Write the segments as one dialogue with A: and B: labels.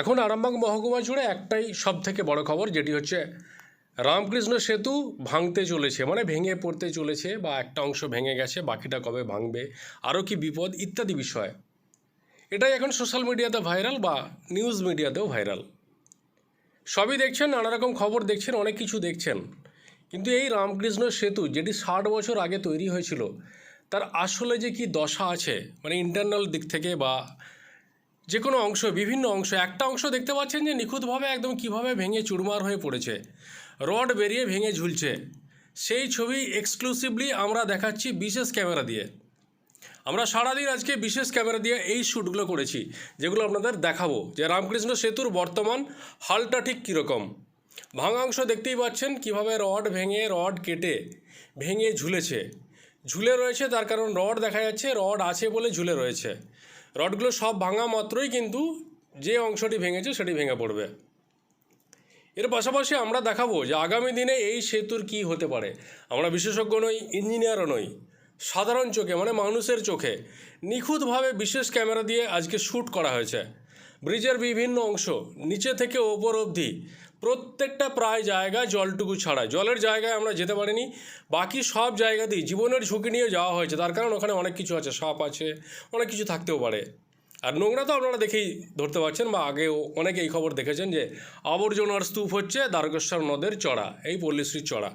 A: এখন আরামবাগ মহকুমা জুড়ে একটাই সব থেকে বড় খবর, যেটি হচ্ছে রামকৃষ্ণ সেতু ভাঙতে চলেছে মানে ভেঙে পড়তে চলেছে বা একটা অংশ ভেঙে গেছে, বাকিটা কবে ভাঙবে, আরও কি বিপদ, ইত্যাদি বিষয়। এটাই এখন সোশ্যাল মিডিয়াতে ভাইরাল বা নিউজ মিডিয়াতেও ভাইরাল। সবই দেখছেন নানা রকম খবর দেখছেন, অনেক কিছু দেখছেন। কিন্তু এই রামকৃষ্ণ সেতু, যেটি ষাট বছর আগে তৈরি হয়েছিল, তার আসলে যে কি দশা আছে মানে ইন্টারনাল দিক থেকে বা যে কোনো অংশ, বিভিন্ন অংশ, একটা অংশ দেখতে পাচ্ছেন যে নিখুঁতভাবে একদম কীভাবে ভেঙে চুরমার হয়ে পড়েছে। রড বেরিয়ে ভেঙে ঝুলছে। সেই ছবি এক্সক্লুসিভলি আমরা দেখাচ্ছি বিশেষ ক্যামেরা দিয়ে। আমরা সারাদিন আজকে বিশেষ ক্যামেরা দিয়ে এই শ্যুটগুলো করেছি, যেগুলো আপনাদের দেখাবো যে রামকৃষ্ণ সেতুর বর্তমান হালটা ঠিক কীরকম। ভাঙা অংশ দেখতেই পাচ্ছেন কীভাবে রড ভেঙে, রড কেটে ভেঙে ঝুলেছে। ঝুলে রয়েছে, তার কারণ রড দেখা যাচ্ছে, রড আছে বলে ঝুলে রয়েছে। রডগুলো সব ভাঙা মাত্রই কিন্তু যে অংশটি ভেঙেছে সেটি ভেঙে পড়বে। এর পাশাপাশি আমরা দেখাবো যে আগামী দিনে এই সেতুর কি হতে পারে। আমরা বিশেষজ্ঞ নই, ইঞ্জিনিয়ারও নই, সাধারণ চোখে মানে মানুষের চোখে নিখুঁতভাবে বিশেষ ক্যামেরা দিয়ে আজকে শ্যুট করা হয়েছে। ব্রিজের বিভিন্ন অংশ নিচে থেকে ওপর অবধি প্রত্যেকটা প্রায় জায়গায় জলটুকু ছাড়া জলের জায়গায় আমরা যেতে পারিনি, বাকি সব জায়গাতেই জীবনের ঝুঁকি নিয়ে যাওয়া হয়েছে। তার কারণ ওখানে অনেক কিছু আছে, সাপ আছে, অনেক কিছু থাকতেও পারে। আর নোংরা তো আপনারা দেখেই ধরতে পারছেন বা আগেও অনেকে এই খবর দেখেছেন যে আবর্জনার স্তূপ হচ্ছে দ্বারকেশ্বর নদের চড়া, এই পল্লীশ্রীর চড়া।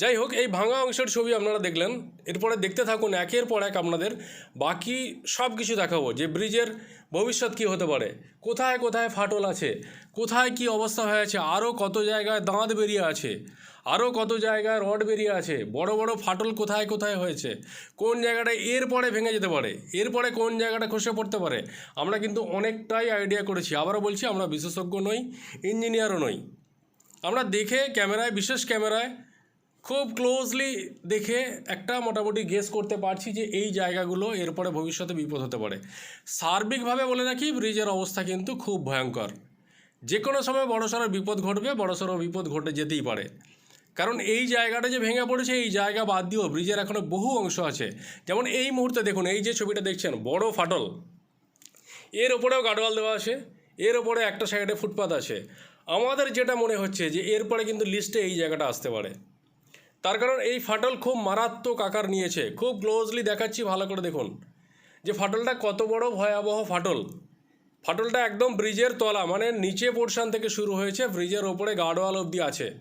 A: যাই হোক, এই ভাঙা অংশের ছবি আপনারা দেখলেন। এরপরে দেখতে থাকুন, একের পর এক আপনাদের বাকি সব কিছু দেখাবো। যে ব্রিজের ভবিষ্যৎ কী হতে পারে? কোথায় কোথায় ফাটল আছে? কোথায় কি অবস্থা হয়ে আছে? আরও কত জায়গায় দাঁত বেরিয়ে আছে? আরও কত জায়গায় রড বেরিয়ে আছে? বড় বড় ফাটল কোথায় কোথায় হয়েছে? কোন জায়গাটা এরপরে ভেঙে যেতে পারে? এরপরে কোন জায়গাটা খসে পড়তে পারে? আমরা কিন্তু অনেকটাই আইডিয়া করেছি। আবারও বলছি, আমরা বিশেষজ্ঞ নই ইঞ্জিনিয়ারও নই। আমরা দেখে ক্যামেরায়, বিশেষ ক্যামেরায় খুব ক্লোজলি দেখে একটা মোটামুটি গেস করতে পারছি যে এই জায়গাগুলো এরপরে ভবিষ্যতে বিপদ হতে পারে। সার্বিকভাবে বলে রাখি, ব্রিজের অবস্থা কিন্তু খুব ভয়ঙ্কর। যে কোনো সময় বড়সড় বিপদ ঘটবে বড়সড় বিপদ ঘটে যেতেই পারে। কারণ এই জায়গাটা যে ভেঙে পড়েছে, এই জায়গা বাদ দিয়েও ব্রিজের এখনও বহু অংশ আছে। যেমন এই মুহূর্তে দেখুন, এই যে ছবিটা দেখছেন, বড় ফাটল। এর ওপরেও গার্ডওয়াল দেওয়া আছে, এর ওপরে একটা সাইডে ফুটপাথ আছে। আমাদের যেটা মনে হচ্ছে যে এরপরে কিন্তু লিস্টে এই জায়গাটা আসতে পারে। তার কারণ এই ফাটল খুব মারাত্মক আকার নিয়েছে। খুব ক্লোজলি দেখাচ্ছি, ভালো করে দেখুন। যে ফাটলটা কত বড় ভয়াবহ ফাটল। ফাটলটা একদম ব্রিজের তলা মানে নিচে পোর্শন থেকে শুরু হয়েছে, ব্রিজের ওপরে গার্ডওয়াল অবধি আছে।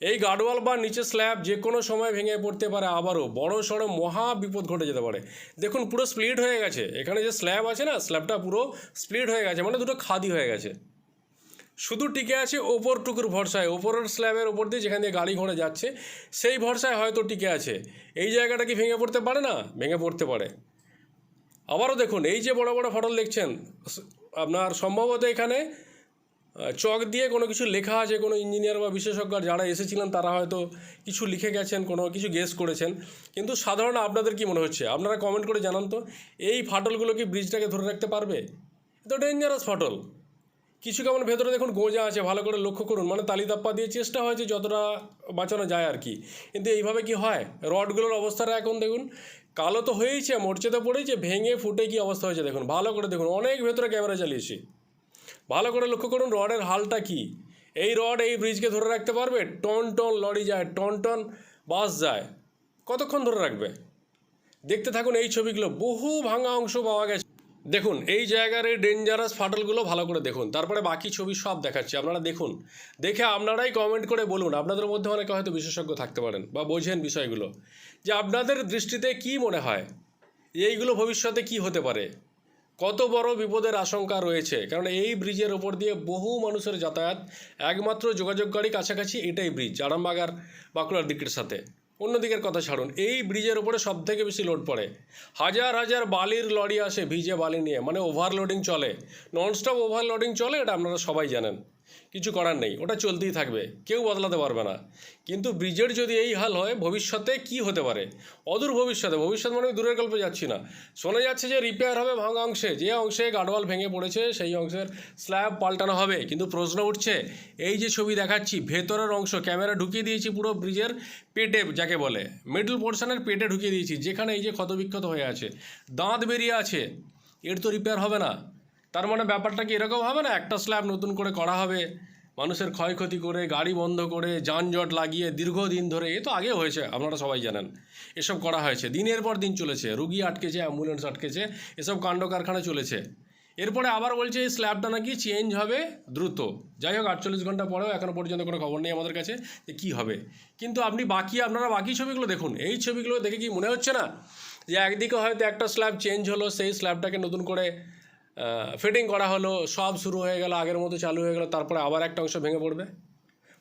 A: এই গার্ডওয়াল বা নিচে স্ল্যাব যে কোনো সময় ভেঙে পড়তে পারে আবারও, বড় সড়ো মহা বিপদ ঘটে যেতে পারে। দেখুন, পুরো স্প্লিট হয়ে গেছে। এখানে যে স্ল্যাব আছে না স্ল্যাবটা পুরো স্প্লিট হয়ে গেছে মানে দুটো খাদি হয়ে গেছে। শুধু টিকে আছে ওপরটুকুর ভরসায়, ওপরের স্ল্যাবের ওপর দিয়ে যেখান দিয়ে গাড়ি ঘোড়া যাচ্ছে, সেই ভরসায় হয়তো টিকে আছে। এই জায়গাটা কি ভেঙে পড়তে পারে না? ভেঙে পড়তে পারে। আবারও দেখুন, এই যে বড় বড় ফাটল দেখছেন, আপনার সম্ভবত এখানে চক দিয়ে কোনো কিছু লেখা আছে, কোনো ইঞ্জিনিয়ার বা বিশেষজ্ঞ যারা এসেছিলেন, তারা হয়তো কিছু লিখে গেছেন, কোনো কিছু গেস করেছেন। কিন্তু সাধারণ আপনাদের কি মনে হচ্ছে? আপনারা কমেন্ট করে জানান তো, এই ফাটলগুলো কি ব্রিজটাকে ধরে রাখতে পারবে? তো ডেঞ্জারাস ফাটল। কিছু কেমন ভেতরে দেখুন গোঁজা আছে, ভালো করে লক্ষ্য করুন। মানে তালিতাপ্পা দিয়ে চেষ্টা হয়েছে যতটা বাঁচানো যায় আর কি। কিন্তু এইভাবে কি হয়? রডগুলোর অবস্থাটা এখন দেখুন, কালো তো হয়েইছে মরচেতে পড়েছে ভেঙে ফুটে কি অবস্থা হয়েছে দেখুন। ভালো করে দেখুন, অনেক ভেতরে ক্যামেরা চালিয়েছি। ভালো করে লক্ষ্য করুন রডের হালটা কি। এই রড এই ব্রিজকে ধরে রাখতে পারবে, টন টন লরি যায়, টন টন বাস যায়। কতক্ষণ ধরে রাখবে? দেখতে থাকুন এই ছবিগুলো, বহু ভাঙা অংশ পাওয়া গেছে। দেখুন, এই জায়গার এই ডেঞ্জারাস ফাটলগুলো ভালো করে দেখুন। তারপরে বাকি ছবি সব দেখাচ্ছি। আপনারা দেখুন, দেখে আপনারাই কমেন্ট করে বলুন, আপনাদের মধ্যে অনেকে হয়তো বিশেষজ্ঞ থাকতে পারেন বা বোঝেন বিষয়গুলো। যে আপনাদের দৃষ্টিতে কি মনে হয়? এইগুলো ভবিষ্যতে কি হতে পারে? কত বড় বিপদের আশঙ্কা রয়েছে? কারণ এই ব্রিজের ওপর দিয়ে বহু মানুষের যাতায়াত, একমাত্র যোগাযোগকারী কাছাকাছি এটাই ব্রিজ, আরামবাগ আর বাঁকুড়ার দিকের সাথে। অন্য দিকের কথা ছাড়ুন। এই ব্রিজের উপরে সব থেকে বেশি লোড পড়ে। হাজার হাজার বালির লরি আসে ভিজে বালি নিয়ে মানে ওভারলোডিং চলে। ননস্টপ ওভারলোডিং চলে, এটা আপনারা সবাই জানেন। কিছু করার নেই, ওটা চলতেই থাকবে, কেউ বদলাতে পারবে না। কিন্তু ব্রিজের যদি এই হাল হয়, ভবিষ্যতে কি হতে পারে? অদূর ভবিষ্যতে, ভবিষ্যৎ মানে আমি দূরের গল্পে যাচ্ছি না। শোনা যাচ্ছে যে রিপেয়ার হবে ভাঙা অংশে, যে অংশে গাডওয়াল ভেঙে পড়েছে, সেই অংশের স্ল্যাব পাল্টানো হবে। কিন্তু প্রশ্ন উঠছে, এই যে ছবি দেখাচ্ছি, ভেতরের অংশ, ক্যামেরা ঢুকিয়ে দিয়েছি পুরো ব্রিজের পেটে, যাকে বলে। মিডল পোর্শনের পেটে ঢুকিয়ে দিয়েছি, যেখানে এই যে ক্ষতবিক্ষত হয়ে আছে, দাঁত বেরিয়ে আছে, এর তো রিপেয়ার হবে না। তার মানে ব্যাপারটা কি এরকম হবে না? একটা স্ল্যাব নতুন করে করা হবে, মানুষের ক্ষয়ক্ষতি করে, গাড়ি বন্ধ করে, যানজট লাগিয়ে দীর্ঘদিন ধরে, এ তো আগে হয়েছে, আপনারা সবাই জানেন। এসব করা হয়েছে, দিনের পর দিন চলেছে, রুগী আটকেছে অ্যাম্বুলেন্স আটকেছে, এসব কাণ্ড কারখানা চলেছে। এরপরে আবার বলছে এই স্ল্যাবটা নাকি চেঞ্জ হবে দ্রুত। যাই হোক, আটচল্লিশ ঘণ্টা পরেও এখনও পর্যন্ত কোনো খবর নেই আমাদের কাছে যে কী হবে। কিন্তু আপনি বাকি, আপনারা বাকি ছবিগুলো দেখুন, এই ছবিগুলো দেখে কি মনে হচ্ছে না? যে একদিকে হয়তো একটা স্ল্যাব চেঞ্জ হলো, সেই স্ল্যাবটাকে নতুন করে ফিটিং করা হলো, সব শুরু হয়ে গেল, আগের মতো চালু হয়ে গেল, তারপরে আবার একটা অংশ ভেঙে পড়বে?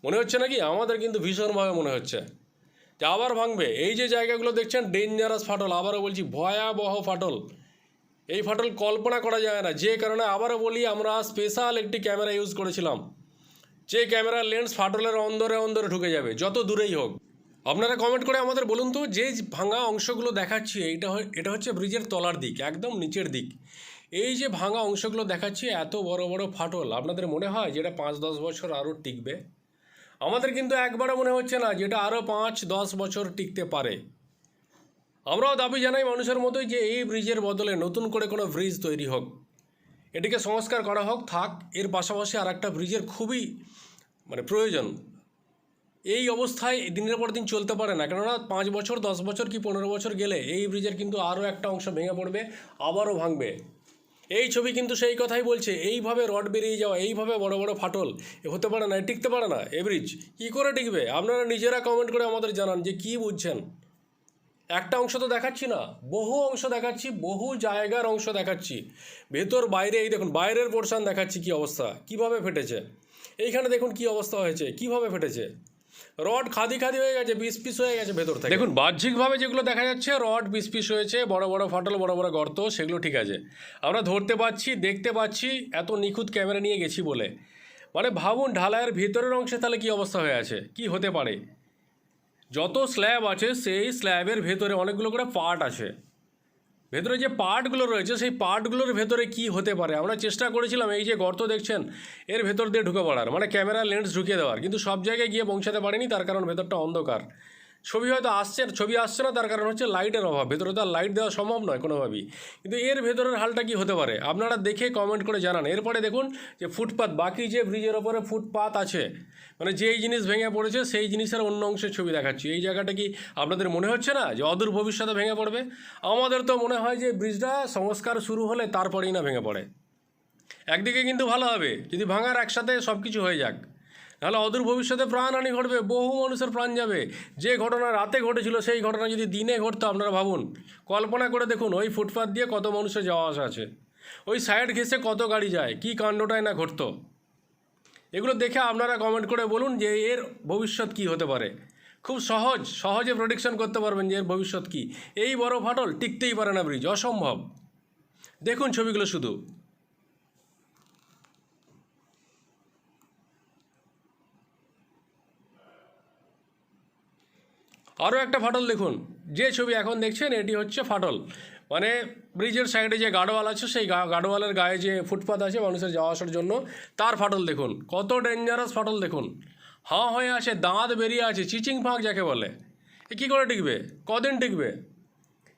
A: মনে হচ্ছে নাকি? আমাদের কিন্তু ভীষণভাবে মনে হচ্ছে। যে আবার ভাঙবে। এই যে জায়গাগুলো দেখছেন ডেঞ্জারাস ফাটল, আবারও বলছি ভয়াবহ ফাটল। এই ফাটল কল্পনা করা যায় না। যে কারণে আবারও বলি, আমরা স্পেশাল একটি ক্যামেরা ইউজ করেছিলাম। যে ক্যামেরার লেন্স ফাটলের অন্দরে অন্দরে ঢুকে যাবে, যত দূরেই হোক। আপনারা কমেন্ট করে আমাদের বলুন তো, যে ভাঙা অংশগুলো দেখাচ্ছি হয়- এটা হচ্ছে ব্রিজের তলার দিক, একদম নিচের দিক। এই যে ভাঙা অংশগুলো দেখাচ্ছি, এত বড় বড় ফাটল, আপনাদের মনে হয় যেটা পাঁচ দশ বছর আরও টিকবে? আমাদের কিন্তু একবারও মনে হচ্ছে না যেটা আরও পাঁচ দশ বছর টিকতে পারে। আমরাও দাবি জানাই মানুষের মতোই যে এই ব্রিজের বদলে নতুন করে কোনো ব্রিজ তৈরি হোক। এটিকে সংস্কার করা হোক, থাক, এর পাশাপাশি আর একটা ব্রিজের খুবই মানে প্রয়োজন। এই অবস্থায় দিনের পর দিন চলতে পারে না, কেননা পাঁচ বছর, দশ বছর কি পনেরো বছর গেলে এই ব্রিজের কিন্তু আরও একটা অংশ ভেঙে পড়বে, আবারও ভাঙবে। এই ছবি কিন্তু সেই কথাই বলছে, এইভাবে রড বেরিয়ে যাওয়া, এইভাবে বড় বড় ফাটল হতে পারে না টিকতে পারে না, এ ব্রিজ কী করে টিকবে? আপনারা নিজেরা কমেন্ট করে আমাদের জানান যে কী বুঝছেন। একটা অংশ তো দেখাচ্ছি না, বহু অংশ দেখাচ্ছি, বহু জায়গার অংশ দেখাচ্ছি। ভেতর, বাইরে, এই দেখুন, বাইরের পোর্শন দেখাচ্ছি কি অবস্থা, কীভাবে ফেটেছে? এইখানে দেখুন কি অবস্থা হয়েছে, কীভাবে ফেটেছে? রড খাদি খাদি হয়ে গেছে বিশ পিস হয়ে গেছে ভেতর থেকে। দেখুন, বাহ্যিকভাবে যেগুলো দেখা যাচ্ছে, রড বিশ পিস হয়েছে, বড় বড় ফাটল, বড় বড় গর্ত, সেগুলো ঠিক আছে। আমরা ধরতে পাচ্ছি, দেখতে পাচ্ছি, এত নিখুঁত ক্যামেরা নিয়ে গেছি বলে। মানে ভাবুন, ঢালাইয়ের ভিতরের অংশে তাহলে কি অবস্থা হয়ে আছে? কি হতে পারে? যত স্ল্যাব আছে, সেই স্ল্যাবের ভেতরে অনেকগুলো করে পার্ট আছে। ভেতরে যে পার্টগুলো রয়েছে, সেই পার্টগুলোর ভেতরে কি হতে পারে? আমরা চেষ্টা করেছিলাম এই যে গর্ত দেখছেন, এর ভেতর দিয়ে ঢুকে পড়ার। মানে ক্যামেরা লেন্স ঢুকিয়ে দেওয়ার। কিন্তু সব জায়গায় গিয়ে পৌঁছাতে পারেনি, তার কারণ ভেতরটা অন্ধকার। ছবি হয়তো আসছে ছবি আসছে না, তার কারণ হচ্ছে লাইটের অভাব। ভেতরে তো আর লাইট দেওয়া সম্ভব নয় কোনোভাবেই। কিন্তু এর ভেতরের হালটা কি হতে পারে? আপনারা দেখে কমেন্ট করে জানান। এরপরে দেখুন যে ফুটপাত, বাকি যে ব্রিজের ওপরে ফুটপাত আছে মানে যেই জিনিস ভেঙে পড়েছে, সেই জিনিসের অন্য অংশের ছবি দেখাচ্ছি। এই জায়গাটা কি আপনাদের মনে হচ্ছে না যে অদূর ভবিষ্যতে ভেঙে পড়বে? আমাদের তো মনে হয় যে ব্রিজটা সংস্কার শুরু হলে তারপরেই না ভেঙে পড়ে। একদিকে কিন্তু ভালো হবে, যদি ভাঙার একসাথে সব কিছু হয়ে যাক। নাহলে অদূর ভবিষ্যতে প্রাণহানি ঘটবে, বহু মানুষের প্রাণ যাবে। যে ঘটনা রাতে ঘটেছিল, সেই ঘটনা যদি দিনে ঘটতো, আপনারা ভাবুন। কল্পনা করে দেখুন, ওই ফুটপাথ দিয়ে কত মানুষের যাওয়া আসা আছে। ওই সাইড ঘেসে কত গাড়ি যায়, কী কাণ্ডটাই না ঘটতো। এগুলো দেখে আপনারা কমেন্ট করে বলুন যে এর ভবিষ্যৎ কী হতে পারে। খুব সহজ, সহজে প্রডিকশন করতে পারবেন যে এর ভবিষ্যৎ কী। এই বড় ফাটল টিকতেই পারে না ব্রিজ অসম্ভব। দেখুন ছবিগুলো শুধু। আরও একটা ফাটল দেখুন। যে ছবি এখন দেখছেন, এটি হচ্ছে ফাটল। মানে ব্রিজের সাইডে যে গার্ডওয়াল আছে, সেই গার্ডওয়ালের গায়ে যে ফুটপাথ আছে মানুষের যাওয়া আসার জন্য, তার ফাটল দেখুন। কত ডেঞ্জারাস ফাটল দেখুন। হাঁ হয়ে আছে দাঁত বেরিয়ে আছে, চিচিং ফাঁক যাকে বলে। এ কী করে টিকবে? কদিন টিকবে?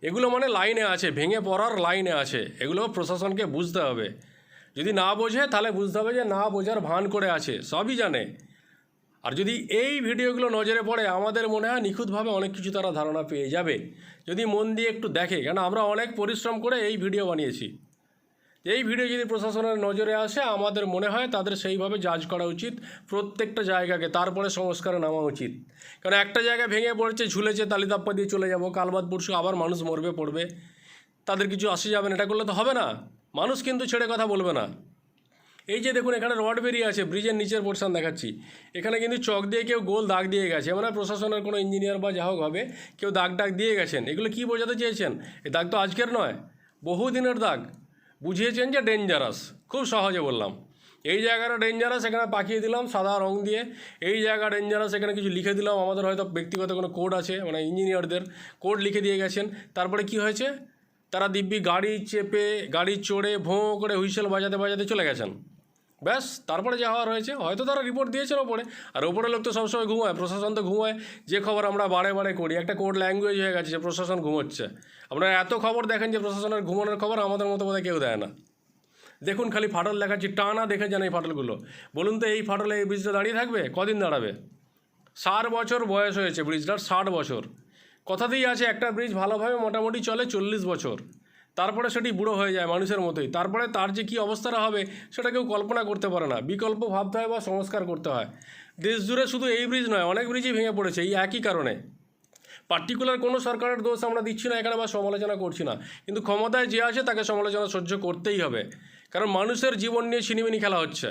A: এগুলো মানে লাইনে আছে, ভেঙে পড়ার লাইনে আছে। এগুলো প্রশাসনকে বুঝতে হবে। যদি না বোঝে, তাহলে বুঝতে হবে যে না বোঝার ভান করে আছে। সবই জানে। আর যদি এই ভিডিওগুলো নজরে পড়ে, আমাদের মনে হয় নিখুঁতভাবে অনেক কিছু তারা ধারণা পেয়ে যাবে। যদি মন দিয়ে একটু দেখে, কেন আমরা অনেক পরিশ্রম করে এই ভিডিও বানিয়েছি। এই ভিডিও যদি প্রশাসনের নজরে আসে, আমাদের মনে হয় তাদের সেইভাবে জাজ করা উচিত, প্রত্যেকটা জায়গাকে, তারপরে সংস্কারে নামা উচিত। কারণ একটা জায়গায় ভেঙে পড়েছে, ঝুলেছে, তালিতাপ্পা দিয়ে চলে যাব, কালবাদ পরশু আবার মানুষ মরবে, পড়বে। তাদের কিছু আসে যাবে না, এটা করলে তো হবে না। মানুষ কিন্তু ছেড়ে কথা বলবে না। এই যে দেখুন, এখানে রড বেরিয়ে আছে, ব্রিজের নিচের পোর্শন দেখাচ্ছি। এখানে কিন্তু চক দিয়ে কেউ গোল দাগ দিয়ে গেছে মানে প্রশাসনের কোনো ইঞ্জিনিয়ার বা যা হোক হবে কেউ দাগ টাগ দিয়ে গেছেন। এগুলো কি বোঝাতে চেয়েছেন? এই দাগ তো আজকের নয় বহু দিনের দাগ। বুঝিয়েছেন যে ডেঞ্জারাস খুব সহজে বললাম। এই জায়গাটা ডেঞ্জারাস এখানে পাকিয়ে দিলাম সাদা রং দিয়ে। এই জায়গা ডেঞ্জারাস এখানে কিছু লিখে দিলাম। আমাদের হয়তো ব্যক্তিগত কোনো কোড আছে মানে ইঞ্জিনিয়ারদের কোড লিখে দিয়ে গেছেন। তারপরে কি হয়েছে? তারা দিব্যি গাড়ি চেপে, গাড়ি চড়ে, ভোঁ করে হুইসেল বাজাতে বাজাতে চলে গেছেন। ব্যাস, তারপরে যা হওয়ার হয়েছে। হয়তো তারা রিপোর্ট দিয়েছেন ওপরে। আর ওপরে লোক তো সবসময় ঘুমায়, প্রশাসন তো ঘুমায়। যে খবর আমরা বারে বারে করি, একটা কোড ল্যাঙ্গুয়েজ হয়ে গেছে যে প্রশাসন ঘুমোচ্ছে। আপনারা এত খবর দেখেন যে প্রশাসনের ঘুমানোর খবর আমাদের মতো বোধহয় কেউ দেয় না। দেখুন খালি ফাটল দেখাচ্ছি, টানা দেখে যান এই ফাটলগুলো। বলুন তো এই ফাটলে এই ব্রিজটা দাঁড়িয়ে থাকবে? কদিন দাঁড়াবে? ষাট বছর বয়স হয়েছে ব্রিজটার ষাট বছর। কথাতেই আছে, একটা ব্রিজ ভালোভাবে মোটামুটি চলে চল্লিশ বছর। তারপরে সেটি বুড়ো হয়ে যায় মানুষের মতোই। তারপরে তার যে কী অবস্থাটা হবে, সেটা কেউ কল্পনা করতে পারে না। বিকল্প ভাবতে হয় বা সংস্কার করতে হয়। দেশ জুড়ে শুধু এই ব্রিজ নয়, অনেক ব্রিজই ভেঙে পড়েছে, এই একই কারণে। পার্টিকুলার কোনো সরকারের দোষ আমরা দিচ্ছি না, এখানে বা সমালোচনা করছি না। কিন্তু ক্ষমতায় যে আছে, তাকে সমালোচনা সহ্য করতেই হবে। কারণ মানুষের জীবন নিয়ে ছিনিমিনি খেলা হচ্ছে।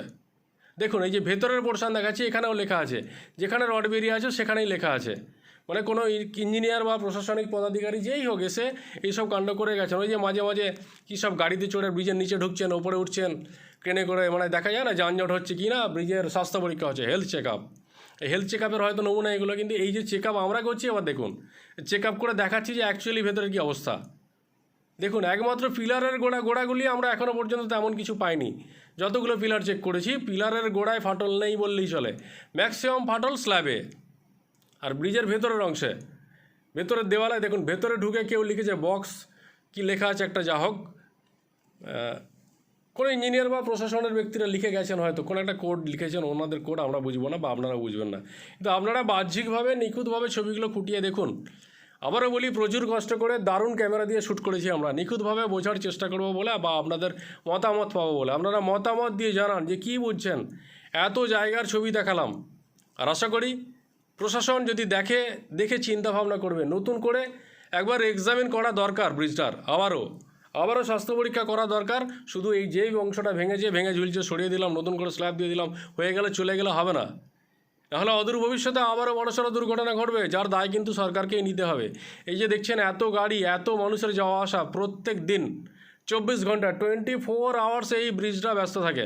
A: দেখুন, এই যে ভেতরের পোর্শান দেখাচ্ছি, এখানেও লেখা আছে। যেখানে রড বেরিয়ে আছে, সেখানেই লেখা আছে। মানে কোনো ইঞ্জিনিয়ার বা প্রশাসনিক পদাধিকারী যেই হোক এসে এইসব কাণ্ড করে গেছেন। ওই যে মাঝে মাঝে কী সব গাড়িতে চড়ে ব্রিজের নিচে ঢুকছেন, ওপরে উঠছেন, ট্রেনে করে মানে দেখা যায় না যানজট হচ্ছে কি না, ব্রিজের স্বাস্থ্য পরীক্ষা হচ্ছে health check up health check আপের হয়তো নমুনা এগুলো, কিন্তু এই যে চেক আপ আমরা করছি, এবার দেখুন চেক আপ করে দেখাচ্ছি যে অ্যাকচুয়ালি ভেতরের কী অবস্থা। দেখুন, একমাত্র পিলারের গোড়া, গোড়াগুলি আমরা এখনও পর্যন্ত তেমন কিছু পাইনি। যতগুলো পিলার চেক করেছি, পিলারের গোড়ায় ফাটল নেই বললেই চলে। ম্যাক্সিমাম ফাটল স্ল্যাবে আর ব্রিজের ভেতরের অংশে। ভেতরের দেওয়ালে দেখুন, ভেতরে ঢুকে কেউ লিখেছে বক্স কি লেখা আছে একটা যা হোক। কোনো ইঞ্জিনিয়ার বা প্রশাসনের ব্যক্তিরা লিখে গেছেন হয়তো, কোনো একটা কোড লিখেছেন, ওনাদের কোড আমরা বুঝব না বা আপনারা বুঝবেন না। কিন্তু আপনারা বাহ্যিকভাবে, নিখুঁতভাবে ছবিগুলো ফুটিয়ে দেখুন। আবারও বলি, প্রচুর কষ্ট করে দারুণ ক্যামেরা দিয়ে শ্যুট করেছি আমরা। নিখুঁতভাবে বোঝার চেষ্টা করব বলে বা আপনাদের মতামত পাবো বলে। আপনারা মতামত দিয়ে জানান যে কী বুঝছেন। এত জায়গার ছবি দেখালাম। আর আশা করি প্রশাসন যদি দেখে দেখে চিন্তা ভাবনা করবে। নতুন করে একবার এক্সামিন করা দরকার ব্রিজটার আবারও আবারও স্বাস্থ্য পরীক্ষা করা দরকার। শুধু এই যেই অংশটা ভেঙেছে ভেঙে ঝুলছে, সরিয়ে দিলাম, নতুন করে স্ল্যাব দিয়ে দিলাম, হয়ে গেলে চলে গেলে হবে না। নাহলে অদূর ভবিষ্যতে আবারও বড়সড় দুর্ঘটনা ঘটবে, যার দায় কিন্তু সরকারকেই নিতে হবে। এই যে দেখছেন, এত গাড়ি, এত মানুষের যাওয়া আসা প্রত্যেক দিন। চব্বিশ ঘণ্টা টোয়েন্টি ফোর আওয়ার্স এই ব্রিজটা ব্যস্ত থাকে।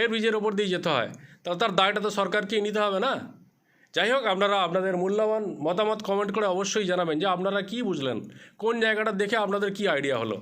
A: এই ব্রিজের ওপর দিয়ে যেতে হয়। তাহলে তার দায়টা তো সরকারকেই নিতে হবে না? যাই হোক আপনারা আপনাদের মূল্যবান মতামত কমেন্ট করে অবশ্যই জানাবেন যে আপনারা কি বুঝলেন? কোন জায়গাটা দেখে আপনাদের কি আইডিয়া হলো?